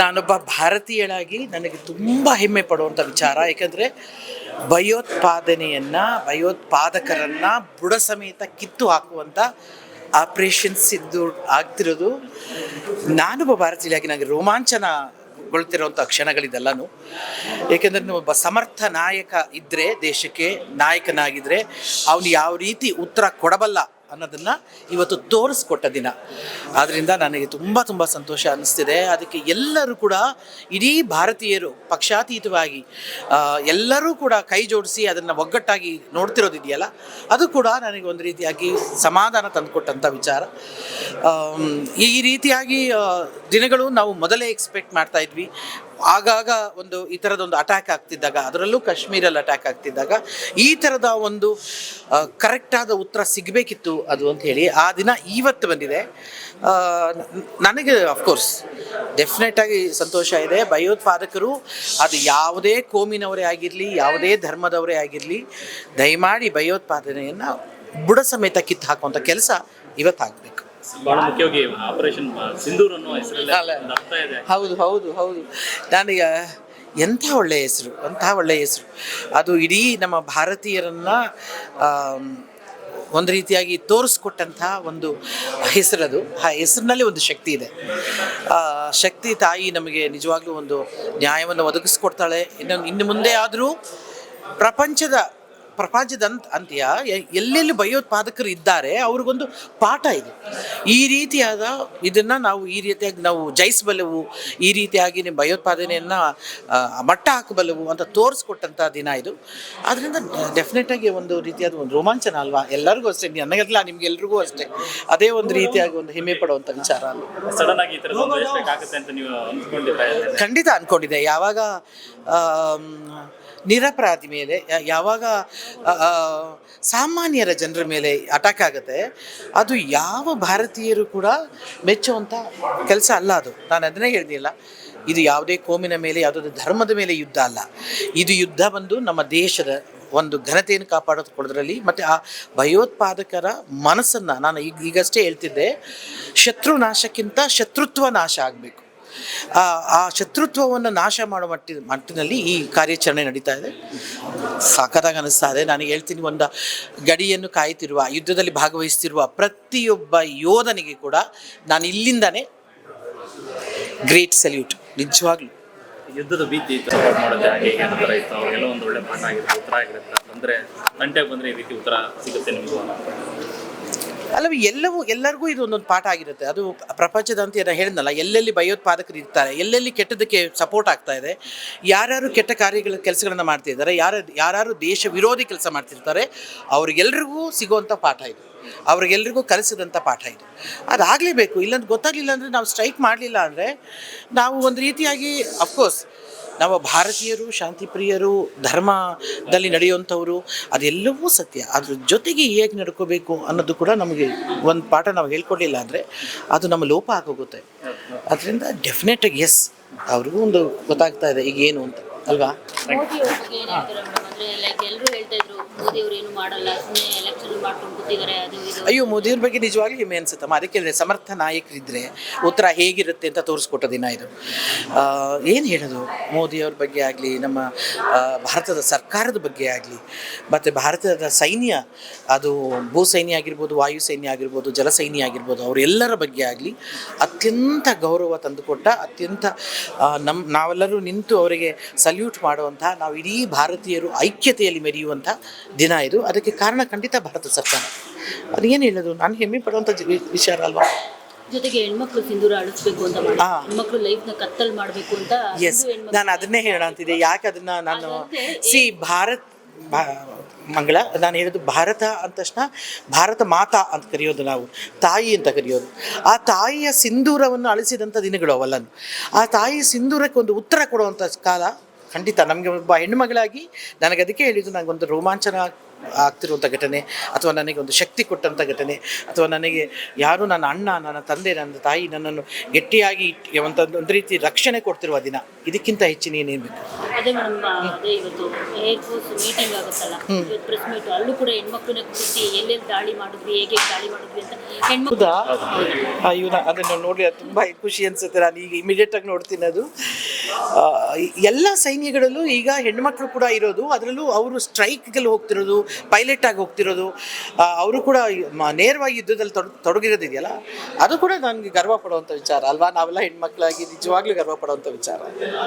ನಾನೊಬ್ಬ ಭಾರತೀಯಳಾಗಿ ನನಗೆ ತುಂಬ ಹೆಮ್ಮೆ ಪಡುವಂಥ ವಿಚಾರ. ಏಕೆಂದರೆ ಭಯೋತ್ಪಾದನೆಯನ್ನು, ಭಯೋತ್ಪಾದಕರನ್ನು ಬುಡ ಸಮೇತ ಕಿತ್ತು ಹಾಕುವಂಥ ಆಪ್ರೇಷನ್ಸ್ ಇದ್ದು ಆಗ್ತಿರೋದು. ನಾನೊಬ್ಬ ಭಾರತೀಯಳಾಗಿ ನನಗೆ ರೋಮಾಂಚನಗೊಳ್ತಿರೋಂಥ ಕ್ಷಣಗಳಿದೆಲ್ಲನೂ. ಏಕೆಂದರೆ ಒಬ್ಬ ಸಮರ್ಥ ನಾಯಕ ಇದ್ದರೆ ದೇಶಕ್ಕೆ ನಾಯಕನಾಗಿದ್ದರೆ ಅವನು ಯಾವ ರೀತಿ ಉತ್ತರ ಕೊಡಬಲ್ಲ ಅನ್ನೋದನ್ನು ಇವತ್ತು ತೋರಿಸ್ಕೊಟ್ಟ ದಿನ. ಆದ್ದರಿಂದ ನನಗೆ ತುಂಬ ತುಂಬ ಸಂತೋಷ ಅನ್ನಿಸ್ತಿದೆ ಅದಕ್ಕೆ ಎಲ್ಲರೂ ಕೂಡ, ಇಡೀ ಭಾರತೀಯರು ಪಕ್ಷಾತೀತವಾಗಿ ಎಲ್ಲರೂ ಕೂಡ ಕೈ ಜೋಡಿಸಿ ಅದನ್ನು ಒಗ್ಗಟ್ಟಾಗಿ ನೋಡ್ತಿರೋದಿದೆಯಲ್ಲ, ಅದು ಕೂಡ ನನಗೆ ಒಂದು ರೀತಿಯಾಗಿ ಸಮಾಧಾನ ತಂದುಕೊಟ್ಟಂಥ ವಿಚಾರ. ಈ ರೀತಿಯಾಗಿ ದಿನಗಳು ನಾವು ಮೊದಲೇ ಎಕ್ಸ್ಪೆಕ್ಟ್ ಮಾಡ್ತಾ ಇದ್ವಿ. ಆಗಾಗ ಒಂದು ಈ ಥರದೊಂದು ಅಟ್ಯಾಕ್ ಆಗ್ತಿದ್ದಾಗ, ಅದರಲ್ಲೂ ಕಾಶ್ಮೀರಲ್ಲಿ ಅಟ್ಯಾಕ್ ಆಗ್ತಿದ್ದಾಗ ಈ ಥರದ ಒಂದು ಕರೆಕ್ಟಾದ ಉತ್ತರ ಸಿಗಬೇಕಿತ್ತು ಅದು ಅಂತ ಹೇಳಿ ಆ ದಿನ ಇವತ್ತು ಬಂದಿದೆ. ನನಗೆ ಅಫ್ಕೋರ್ಸ್ ಡೆಫಿನೆಟಾಗಿ ಸಂತೋಷ ಇದೆ. ಭಯೋತ್ಪಾದಕರು, ಅದು ಯಾವುದೇ ಕೋಮಿನವರೇ ಆಗಿರಲಿ, ಯಾವುದೇ ಧರ್ಮದವರೇ ಆಗಿರಲಿ, ದಯಮಾಡಿ ಭಯೋತ್ಪಾದನೆಯನ್ನು ಬುಡ ಸಮೇತ ಕಿತ್ತು ಹಾಕುವಂಥ ಕೆಲಸ ಇವತ್ತಾಗಬೇಕು. ಬಹಳ ಮುಖ್ಯವಾಗಿ ಆಪರೇಷನ್ ಸಿಂಧೂರ್ ಅನ್ನೋ ಹೆಸರಲ್ಲಿ ಹೌದು ಹೌದು ಹೌದು. ನಾನೀಗ ಎಂಥ ಒಳ್ಳೆಯ ಹೆಸರು ಅಂಥ ಒಳ್ಳೆಯ ಹೆಸರು. ಅದು ಇಡೀ ನಮ್ಮ ಭಾರತೀಯರನ್ನು ಒಂದು ರೀತಿಯಾಗಿ ತೋರಿಸ್ಕೊಟ್ಟಂತಹ ಒಂದು ಹೆಸರದು. ಆ ಹೆಸರಿನಲ್ಲಿ ಒಂದು ಶಕ್ತಿ ಇದೆ. ಆ ಶಕ್ತಿ ತಾಯಿ ನಮಗೆ ನಿಜವಾಗ್ಲೂ ಒಂದು ನ್ಯಾಯವನ್ನು ಒದಗಿಸ್ಕೊಡ್ತಾಳೆ. ಇನ್ನೊಂದು ಇನ್ನು ಮುಂದೆ ಆದರೂ ಪ್ರಪಂಚದ ಪ್ರಪಂಚದ ಅಂತ ಅಂತ್ಯ ಎಲ್ಲೆಲ್ಲಿ ಭಯೋತ್ಪಾದಕರು ಇದ್ದಾರೆ ಅವ್ರಿಗೊಂದು ಪಾಠ ಇದೆ. ಈ ರೀತಿಯಾದ ಇದನ್ನು ನಾವು ಈ ರೀತಿಯಾಗಿ ನಾವು ಜಯಿಸಬಲ್ಲವು ಈ ರೀತಿಯಾಗಿ ನಿಮ್ಮ ಭಯೋತ್ಪಾದನೆಯನ್ನು ಮಟ್ಟ ಹಾಕಬಲ್ಲವು ಅಂತ ತೋರಿಸ್ಕೊಟ್ಟಂಥ ದಿನ ಇದು. ಅದರಿಂದ ಡೆಫಿನೆಟಾಗಿ ಒಂದು ರೀತಿಯಾದ ಒಂದು ರೋಮಾಂಚನ ಅಲ್ವಾ? ಎಲ್ಲರಿಗೂ ಅಷ್ಟೇ ನನಗಲ್ಲ ನಿಮ್ಗೆಲ್ರಿಗೂ ಅಷ್ಟೇ. ಅದೇ ಒಂದು ರೀತಿಯಾಗಿ ಒಂದು ಹೆಮ್ಮೆ ಪಡುವಂಥ ವಿಚಾರ ಅಲ್ಲ ಖಂಡಿತ ಅಂದ್ಕೊಂಡಿದ್ದೆ ಯಾವಾಗ ನಿರಪರಾಧಿ ಮೇಲೆ ಯಾವಾಗ ಸಾಮಾನ್ಯರ ಜನರ ಮೇಲೆ ಅಟ್ಯಾಕ್ ಆಗುತ್ತೆ. ಅದು ಯಾವ ಭಾರತೀಯರು ಕೂಡ ಮೆಚ್ಚುವಂಥ ಕೆಲಸ ಅಲ್ಲ ಅದು. ನಾನು ಅದನ್ನೇ ಹೇಳಿದಿಲ್ಲ ಇದು ಯಾವುದೇ ಕೋಮಿನ ಮೇಲೆ ಯಾವುದೇ ಧರ್ಮದ ಮೇಲೆ ಯುದ್ಧ ಅಲ್ಲ. ಇದು ಯುದ್ಧ ಬಂದು ನಮ್ಮ ದೇಶದ ಒಂದು ಘನತೆಯನ್ನು ಕಾಪಾಡಿಕೊಳ್ಳೋದ್ರಲ್ಲಿ ಮತ್ತು ಆ ಭಯೋತ್ಪಾದಕರ ಮನಸ್ಸನ್ನು, ನಾನು ಈಗ ಈಗಷ್ಟೇ ಹೇಳ್ತಿದ್ದೆ ಶತ್ರು ನಾಶಕ್ಕಿಂತ ಶತ್ರುತ್ವ ನಾಶ ಆಗಬೇಕು. ಆ ಶತ್ರುತ್ವವನ್ನು ನಾಶ ಮಾಡೋ ಮಟ್ಟಿ, ಮಟ್ಟಿನಲ್ಲಿ ಈ ಕಾರ್ಯಾಚರಣೆ ನಡೀತಾ ಇದೆ. ಸಾಕತ್ತಾಗಿ ಅನಿಸ್ತಾ ಇದೆ. ನಾನು ಹೇಳ್ತೀನಿ, ಒಂದು ಗಡಿಯನ್ನು ಕಾಯುತ್ತಿರುವ ಯುದ್ಧದಲ್ಲಿ ಭಾಗವಹಿಸ್ತಿರುವ ಪ್ರತಿಯೊಬ್ಬ ಯೋಧನಿಗೆ ಕೂಡ ನಾನು ಇಲ್ಲಿಂದನೇ ಗ್ರೇಟ್ ಸಲ್ಯೂಟ್. ನಿಜವಾಗ್ಲೂ. ಯುದ್ಧದ ಭೀತಿ ಒಳ್ಳೆ ಉತ್ತರ ಆಗಿರುತ್ತೆ. ಅಂದರೆ ತಂಟೆಗೆ ಬಂದರೆ ಈ ರೀತಿ ಉತ್ತರ ಸಿಗುತ್ತೆ ನಿಮಗೂ? ಅಲ್ಲವೇ ಎಲ್ಲವೂ, ಎಲ್ಲರಿಗೂ ಇದು ಒಂದೊಂದು ಪಾಠ ಆಗಿರುತ್ತೆ. ಅದು ಪ್ರಪಂಚದ ಅಂತ ಏನೋ ಹೇಳಿದ್ನಲ್ಲ, ಎಲ್ಲೆಲ್ಲಿ ಭಯೋತ್ಪಾದಕರು ಇರ್ತಾರೆ, ಎಲ್ಲೆಲ್ಲಿ ಕೆಟ್ಟದಕ್ಕೆ ಸಪೋರ್ಟ್ ಆಗ್ತಾ ಇದೆ, ಯಾರ್ಯಾರು ಕೆಟ್ಟ ಕಾರ್ಯಗಳ, ಕೆಲಸಗಳನ್ನು ಮಾಡ್ತಿದ್ದಾರೆ ಯಾರು ಯಾರು ದೇಶ ವಿರೋಧಿ ಕೆಲಸ ಮಾಡ್ತಿರ್ತಾರೆ, ಅವ್ರಿಗೆಲ್ರಿಗೂ ಸಿಗುವಂಥ ಪಾಠ ಇದು. ಅವ್ರಿಗೆಲ್ರಿಗೂ ಕಲಿಸಿದಂಥ ಪಾಠ ಇದು. ಅದಾಗಲೇಬೇಕು, ಇಲ್ಲಂದ್ರೆ ಗೊತ್ತಾಗಲಿಲ್ಲ ಅಂದರೆ ನಾವು ಸ್ಟ್ರೈಕ್ ಮಾಡಲಿಲ್ಲ ಅಂದರೆ ನಾವು ಒಂದು ರೀತಿಯಾಗಿ ಅಫ್ಕೋರ್ಸ್ ನಾವು ಭಾರತೀಯರು ಶಾಂತಿ ಪ್ರಿಯರು ಧರ್ಮದಲ್ಲಿ ನಡೆಯುವಂಥವರು, ಅದೆಲ್ಲವೂ ಸತ್ಯ. ಅದ್ರ ಜೊತೆಗೆ ಹೇಗೆ ನಡ್ಕೋಬೇಕು ಅನ್ನೋದು ಕೂಡ ನಮಗೆ ಒಂದು ಪಾಠ ನಾವು ಹೇಳ್ಕೊಡ್ಲಿಲ್ಲ ಅಂದರೆ ಅದು ನಮ್ಮ ಲೋಪ ಆಗೋಗುತ್ತೆ. ಅದರಿಂದ ಡೆಫಿನೆಟಾಗಿ ಎಸ್ ಅವ್ರಿಗೂ ಒಂದು ಗೊತ್ತಾಗ್ತಾ ಇದೆ, ಈಗ ಏನು ಅಂತ. ಅಲ್ವಾ? ಮೋದಿ ಅವ್ರ ಅಯ್ಯೋ ಮೋದಿಯವ್ರ ಬಗ್ಗೆ ನಿಜವಾಗ್ಲೂ ಹೆಮ್ಮೆ ಅನ್ಸುತ್ತಮ್ಮ. ಅದಕ್ಕೆ ಸಮರ್ಥ ನಾಯಕರಿದ್ದರೆ ಉತ್ತರ ಹೇಗಿರುತ್ತೆ ಅಂತ ತೋರಿಸ್ಕೊಟ್ಟ ದಿನ ಇದು. ಏನು ಹೇಳೋದು? ಮೋದಿಯವ್ರ ಬಗ್ಗೆ ಆಗಲಿ, ನಮ್ಮ ಭಾರತದ ಸರ್ಕಾರದ ಬಗ್ಗೆ ಆಗಲಿ, ಮತ್ತು ಭಾರತದ ಸೈನ್ಯ, ಅದು ಭೂ ಸೈನ್ಯ ಆಗಿರ್ಬೋದು, ವಾಯು ಸೈನ್ಯ ಆಗಿರ್ಬೋದು, ಜಲ ಸೈನ್ಯ ಆಗಿರ್ಬೋದು ಅವರೆಲ್ಲರ ಬಗ್ಗೆ ಆಗಲಿ ಅತ್ಯಂತ ಗೌರವ ತಂದುಕೊಟ್ಟ, ಅತ್ಯಂತ ನಮ್ಮ ನಾವೆಲ್ಲರೂ ನಿಂತು ಅವರಿಗೆ ಸಲ್ಯೂಟ್ ಮಾಡುವಂತಹ, ನಾವು ಇಡೀ ಭಾರತೀಯರು ಐಕ್ಯತೆಯಲ್ಲಿ ಮೆರೆಯುವಂಥ ದಿನ ಇದು. ಅದಕ್ಕೆ ಕಾರಣ ಖಂಡಿತ ಭಾರತ ಸರ್ಕಾರ. ಅದೇನು ಹೇಳೋದು? ನಾನು ಹೆಮ್ಮೆ ಪಡುವಂಥ ವಿಚಾರ ಅಲ್ವಾ? ಜೊತೆಗೆ ಹೆಣ್ಮಕ್ಳು ಸಿಂಧೂರ ಅಳಿಸ್ಬೇಕು ಅಂತ. ಹೆಣ್ಮಕ್ಳು ಲೈಫ್ನ ಕತ್ತಲ್ ಮಾಡ್ಬೇಕು ಅಂತ ಎಸ್ ನಾನು ಅದನ್ನೇ ಹೇಳೋಣ ಅಂತಿದ್ದೆ. ಯಾಕೆ ಅದನ್ನ ನಾನು ಸಿ ಭಾರತ್ ಮಂಗಳ ನಾನು ಹೇಳೋದು ಭಾರತ ಅಂದ ತಕ್ಷಣ ಭಾರತ ಮಾತಾ ಅಂತ ಕರೆಯೋದು ನಾವು. ತಾಯಿ ಅಂತ ಕರೆಯೋದು. ಆ ತಾಯಿಯ ಸಿಂಧೂರವನ್ನು ಅಳಿಸಿದಂಥ ದಿನಗಳು ಅವಲ್ಲ ಆ ತಾಯಿ ಸಿಂಧೂರಕ್ಕೆ ಒಂದು ಉತ್ತರ ಕೊಡುವಂಥ ಕಾಲ ಖಂಡಿತ ನಮಗೆ ಒಬ್ಬ ಹೆಣ್ಣುಮಗಳಾಗಿ ನನಗೆ ಅದಕ್ಕೆ ಹೇಳಿದ್ದು ನನಗೊಂದು ರೋಮಾಂಚನ ಆಗ್ತಿರುವಂಥ ಘಟನೆ ಅಥವಾ ನನಗೆ ಒಂದು ಶಕ್ತಿ ಕೊಟ್ಟಂಥ ಘಟನೆ ಅಥವಾ ನನಗೆ ಯಾರು ನನ್ನ ಅಣ್ಣ, ನನ್ನ ತಂದೆ, ನನ್ನ ತಾಯಿ ನನ್ನನ್ನು ಗಟ್ಟಿಯಾಗಿ ಒಂದು ರೀತಿ ರಕ್ಷಣೆ ಕೊಡ್ತಿರುವ ದಿನ. ಇದಕ್ಕಿಂತ ಹೆಚ್ಚಿನ ಏನೇನು ಬೇಕು? ಅದೇ ಮೇಡಮ್ ಅದೇ ಇವತ್ತು ಏರ್ ಫೋರ್ಸ್ ಮೀಟಿಂಗ್ ಆಗುತ್ತಲ್ಲ ಇವತ್ತು ಪ್ರೆಸ್ ಮೀಟ್ ಅಲ್ಲೂ ಕೂಡ ಹೆಣ್ಮಕ್ಳನ್ನ ಕೂರಿಸಿ ಎಲ್ಲೆಲ್ಲಿ ದಾಳಿ ಮಾಡಿದ್ವಿ ಹೇಗೆ ದಾಳಿ ಮಾಡಿದ್ವಿ ಅಂತ ಹೆಣ್ಮಕ್ಳು ಇವನ ಅದನ್ನು ನೋಡಿ ತುಂಬ ಖುಷಿ ಅನ್ಸುತ್ತೆ. ನಾನು ಈಗ ಇಮಿಡಿಯೇಟ್ ಆಗಿ ನೋಡ್ತೀನಿ ಅದು. ಎಲ್ಲ ಸೈನ್ಯಗಳಲ್ಲೂ ಈಗ ಹೆಣ್ಮಕ್ಳು ಕೂಡ ಇರೋದು ಅದರಲ್ಲೂ ಅವರು ಸ್ಟ್ರೈಕ್ಗೆಲ್ಲ ಹೋಗ್ತಿರೋದು ಪೈಲಟ್ ಆಗಿ ಹೋಗ್ತಿರೋದು. ಅವರು ಕೂಡ ನೇರವಾಗಿ ಯುದ್ಧದಲ್ಲಿ ತೊಡ ತೊಡಗಿರೋದಿದೆಯಲ್ಲ ಅದು ಕೂಡ ನನಗೆ ಗರ್ವ ಪಡುವಂಥ ವಿಚಾರ ಅಲ್ವಾ? ನಾವೆಲ್ಲ ಹೆಣ್ಮಕ್ಳಾಗಿ ನಿಜವಾಗ್ಲೂ ಗರ್ವ ಪಡುವಂಥ ವಿಚಾರ.